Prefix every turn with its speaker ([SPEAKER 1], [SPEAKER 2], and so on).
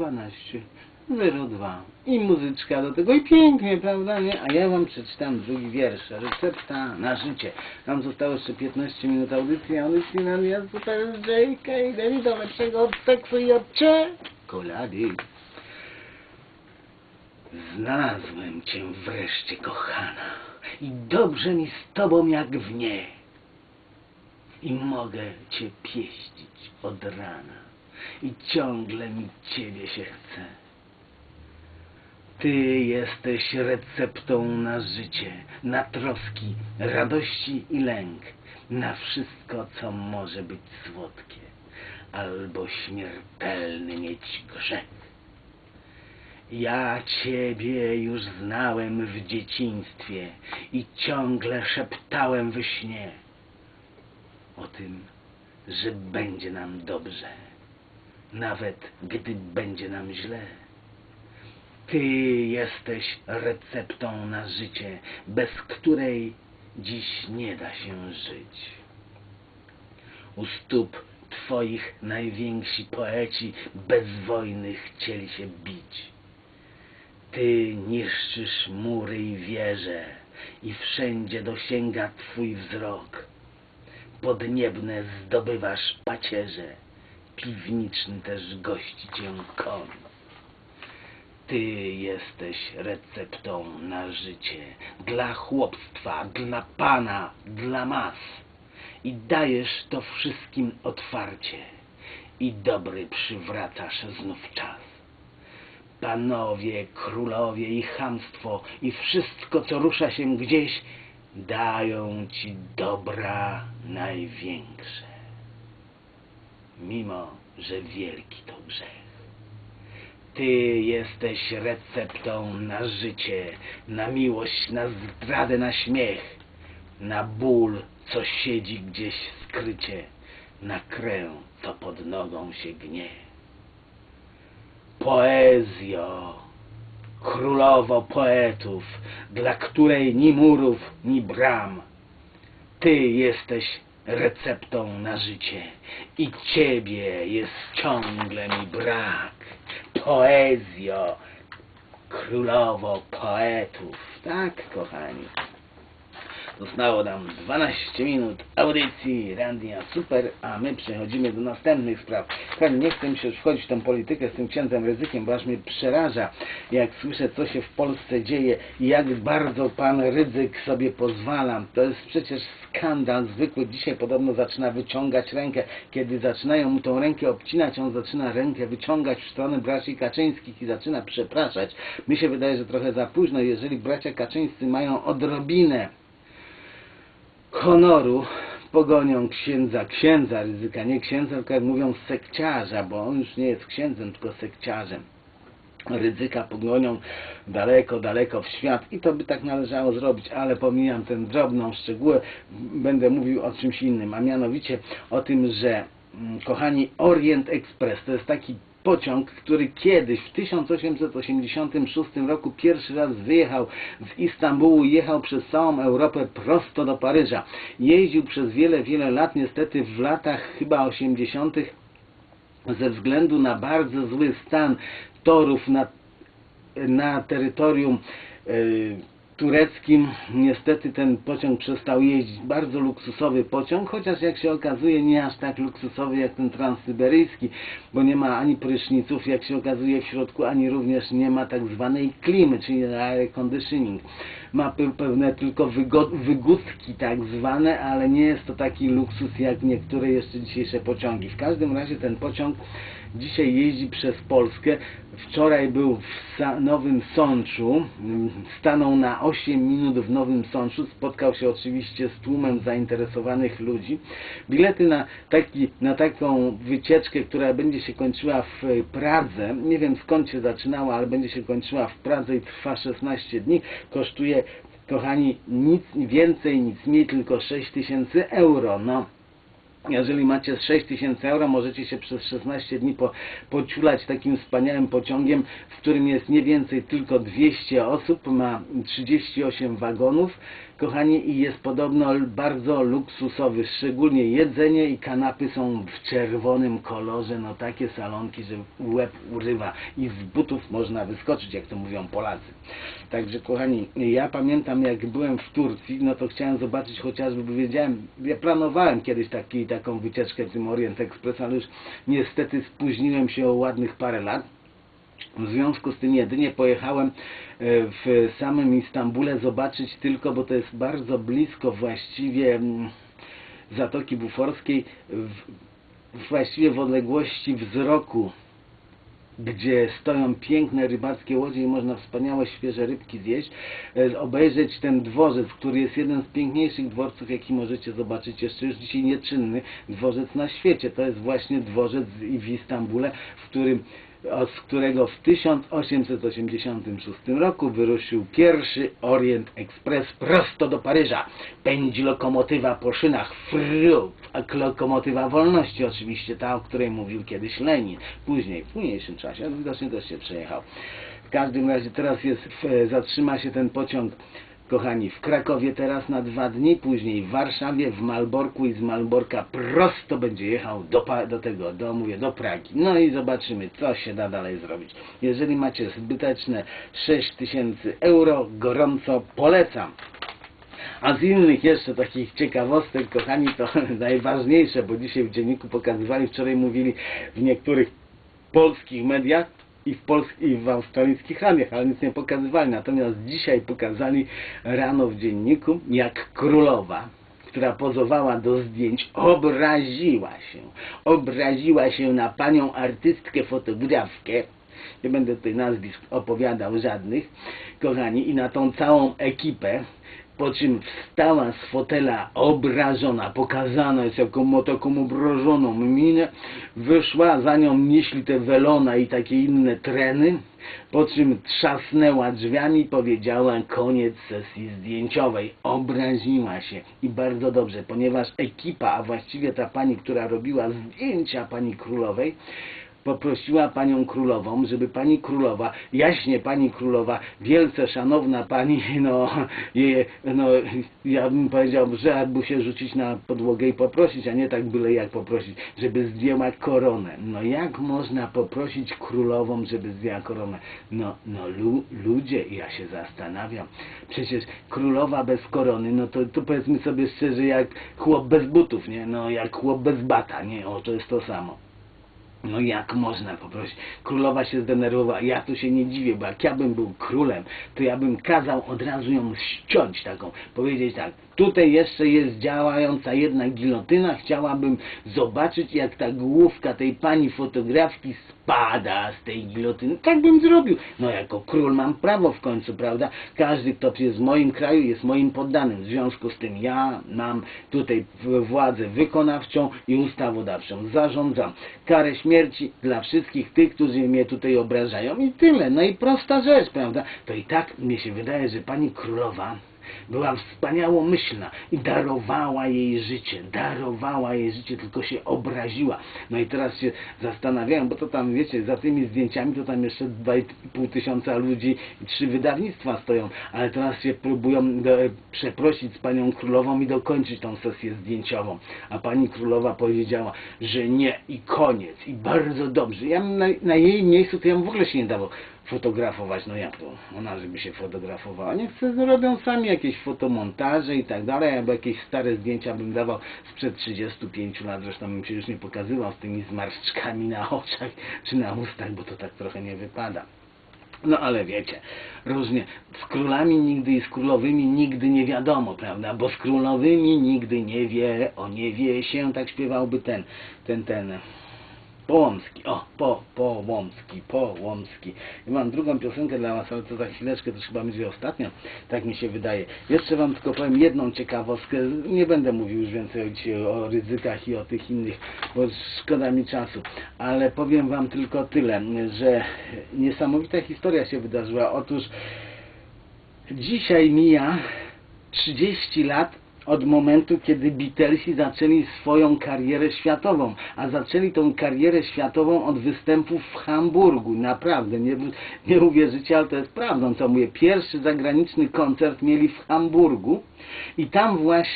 [SPEAKER 1] 12 02 i muzyczka do tego i pięknie, prawda, nie? A ja wam przeczytam drugi wiersz, recepta na życie. Nam zostało jeszcze 15 minut audycji, audycji nam jest super z JK i David do lepszego od seksu i od czekolady. Znalazłem cię wreszcie, kochana, i dobrze mi z tobą jak w nie. I mogę cię pieścić od rana, i ciągle mi ciebie się chce. Ty jesteś receptą na życie, na troski, radości i lęk, na wszystko, co może być słodkie, albo śmiertelny mieć grzech. Ja Ciebie już znałem w dzieciństwie i ciągle szeptałem we śnie o tym, że będzie nam dobrze, nawet gdy będzie nam źle. Ty jesteś receptą na życie, bez której dziś nie da się żyć. U stóp Twoich najwięksi poeci bez wojny chcieli się bić. Ty niszczysz mury i wieże i wszędzie dosięga Twój wzrok. Podniebne zdobywasz pacierze, piwniczny też gości Cię koń. Ty jesteś receptą na życie, dla chłopstwa, dla Pana, dla mas. I dajesz to wszystkim otwarcie i dobry przywracasz znów czas. Panowie, królowie i chamstwo i wszystko, co rusza się gdzieś, dają ci dobra największe. Mimo, że wielki to grzech. Ty jesteś receptą na życie, na miłość, na zdradę, na śmiech, na ból, co siedzi gdzieś skrycie, na krę, co pod nogą się gnie. Poezjo, królowo poetów, dla której ni murów, ni bram. Ty jesteś receptą na życie i ciebie jest ciągle mi brak. Poezjo, królowo poetów. Tak, kochani. Zostało nam 12 minut audycji Randia Super, a my przechodzimy do następnych spraw. Kochani, nie chcę się już wchodzić w tą politykę z tym księdzem ryzykiem, bo aż mnie przeraża, jak słyszę, co się w Polsce dzieje i jak bardzo pan ryzyk sobie pozwala. To jest przecież skandal zwykły. Dzisiaj podobno zaczyna wyciągać rękę. Kiedy zaczynają mu tą rękę obcinać, on zaczyna rękę wyciągać w stronę braci Kaczyńskich i zaczyna przepraszać. Mi się wydaje, że trochę za późno, jeżeli bracia Kaczyńscy mają odrobinę honoru pogonią księdza, księdza ryzyka, nie księdza, tylko jak mówią sekciarza, bo on już nie jest księdzem, tylko sekciarzem. Ryzyka pogonią daleko, daleko w świat i to by tak należało zrobić, ale pomijam tę drobną szczegółę, będę mówił o czymś innym, a mianowicie o tym, że mm, kochani, Orient Express to jest taki pociąg, który kiedyś w 1886 roku pierwszy raz wyjechał z Istambułu jechał przez całą Europę prosto do Paryża. Jeździł przez wiele, wiele lat, niestety w latach chyba 80 ze względu na bardzo zły stan torów na, na terytorium y, tureckim niestety ten pociąg przestał jeździć. Bardzo luksusowy pociąg, chociaż jak się okazuje nie aż tak luksusowy jak ten transsyberyjski, bo nie ma ani pryszniców, jak się okazuje w środku, ani również nie ma tak zwanej klimy, czyli air conditioning. Ma pe pewne tylko wygódki tak zwane, ale nie jest to taki luksus jak niektóre jeszcze dzisiejsze pociągi. W każdym razie ten pociąg dzisiaj jeździ przez Polskę. Wczoraj był w Nowym Sączu, mm, stanął na 8 minut w Nowym Sączu, spotkał się oczywiście z tłumem zainteresowanych ludzi. Bilety na, taki, na taką wycieczkę, która będzie się kończyła w Pradze, nie wiem skąd się zaczynała, ale będzie się kończyła w Pradze i trwa 16 dni, kosztuje, kochani, nic więcej, nic mniej, tylko 6 tysięcy euro. No, jeżeli macie 6 tysięcy euro, możecie się przez 16 dni po, takim wspaniałym pociągiem, w którym jest nie więcej tylko 200 osób, ma 38 wagonów. Kochani, i jest podobno bardzo luksusowy, szczególnie jedzenie i kanapy są w czerwonym kolorze, no takie salonki, że łeb urywa i z butów można wyskoczyć, jak to mówią Polacy. Także kochani, ja pamiętam jak byłem w Turcji, no to chciałem zobaczyć chociażby, bo wiedziałem, ja planowałem kiedyś taki, taką wycieczkę tym Orient Express, ale już niestety spóźniłem się o ładnych parę lat. W związku z tym jedynie pojechałem e, w samym Istambule zobaczyć tylko, bo to jest bardzo blisko właściwie mm, Zatoki Buforskiej, właściwie w odległości wzroku, gdzie stoją piękne rybackie łodzie i można wspaniałe świeże rybki zjeść, e, obejrzeć ten dworzec, który jest jeden z piękniejszych dworców, jaki możecie zobaczyć jeszcze już dzisiaj nieczynny dworzec na świecie. To jest właśnie dworzec w Istambule, w którym z którego w 1886 roku wyruszył pierwszy Orient Express prosto do Paryża. Pędzi lokomotywa po szynach, fru, a lokomotywa wolności oczywiście, ta, o której mówił kiedyś Lenin. Później, w późniejszym czasie, ale widocznie też się przejechał. W każdym razie teraz jest, w, zatrzyma się ten pociąg Kochani, w Krakowie teraz na dwa dni, później w Warszawie, w Malborku i z Malborka prosto będzie jechał do, do tego, do, mówię, do Pragi. No i zobaczymy, co się da dalej zrobić. Jeżeli macie zbyteczne 6 tysięcy euro, gorąco polecam. A z innych jeszcze takich ciekawostek, kochani, to najważniejsze, bo dzisiaj w dzienniku pokazywali, wczoraj mówili w niektórych polskich mediach i w, pols- i w australijskich radiach, ale nic nie pokazywali. Natomiast dzisiaj pokazali rano w dzienniku, jak królowa, która pozowała do zdjęć, obraziła się. Obraziła się na panią artystkę, fotografkę. Nie będę tutaj nazwisk opowiadał żadnych, kochani, i na tą całą ekipę, po czym wstała z fotela obrażona, pokazana jest jako ma taką obrażoną minę, wyszła, za nią nieśli te welona i takie inne treny, po czym trzasnęła drzwiami powiedziała koniec sesji zdjęciowej. Obraziła się i bardzo dobrze, ponieważ ekipa, a właściwie ta pani, która robiła zdjęcia pani królowej, poprosiła panią królową, żeby pani królowa, jaśnie pani królowa, wielce szanowna pani, no, je, no ja bym powiedział, że jakby się rzucić na podłogę i poprosić, a nie tak byle jak poprosić, żeby zdjęła koronę. No jak można poprosić królową, żeby zdjęła koronę? No, no lu, ludzie, ja się zastanawiam. Przecież królowa bez korony, no to, to powiedzmy sobie szczerze, jak chłop bez butów, nie? No jak chłop bez bata, nie? O, to jest to samo. No jak można poprosić? Królowa się zdenerwowała. Ja tu się nie dziwię, bo jak ja bym był królem, to ja bym kazał od razu ją ściąć taką. Powiedzieć tak, tutaj jeszcze jest działająca jedna gilotyna. Chciałabym zobaczyć, jak ta główka tej pani fotografki spada z tej gilotyny. Tak bym zrobił. No jako król mam prawo w końcu, prawda? Każdy, kto jest w moim kraju, jest moim poddanym. W związku z tym ja mam tutaj władzę wykonawczą i ustawodawczą. Zarządzam karę śmierci dla wszystkich tych, którzy mnie tutaj obrażają i tyle. No i prosta rzecz, prawda? To i tak mnie się wydaje, że pani królowa była wspaniałomyślna i darowała jej życie, darowała jej życie, tylko się obraziła. No i teraz się zastanawiałem, bo to tam, wiecie, za tymi zdjęciami to tam jeszcze 2,5 tysiąca ludzi i trzy wydawnictwa stoją, ale teraz się próbują do, przeprosić z panią królową i dokończyć tą sesję zdjęciową. A pani królowa powiedziała, że nie i koniec i bardzo dobrze. Ja na, na jej miejscu to ja w ogóle się nie dawał fotografować, no jak to? Ona żeby się fotografowała. Niech sobie robią sami jakieś fotomontaże i tak dalej, albo jakieś stare zdjęcia bym dawał sprzed 35 lat, zresztą bym się już nie pokazywał z tymi zmarszczkami na oczach czy na ustach, bo to tak trochę nie wypada. No ale wiecie, różnie. Z królami nigdy i z królowymi nigdy nie wiadomo, prawda? Bo z królowymi nigdy nie wie, o nie wie się, tak śpiewałby ten, ten, ten. Połomski, o, po, Połomski, Połomski. I mam drugą piosenkę dla Was, ale to za chwileczkę, to chyba będzie ostatnia, tak mi się wydaje. Jeszcze Wam tylko powiem jedną ciekawostkę, nie będę mówił już więcej o ryzykach i o tych innych, bo szkoda mi czasu, ale powiem Wam tylko tyle, że niesamowita historia się wydarzyła. Otóż dzisiaj mija 30 lat od momentu, kiedy Beatlesi zaczęli swoją karierę światową, a zaczęli tą karierę światową od występów w Hamburgu. Naprawdę, nie, nie uwierzycie, ale to jest prawdą, co mówię. Pierwszy zagraniczny koncert mieli w Hamburgu i tam właśnie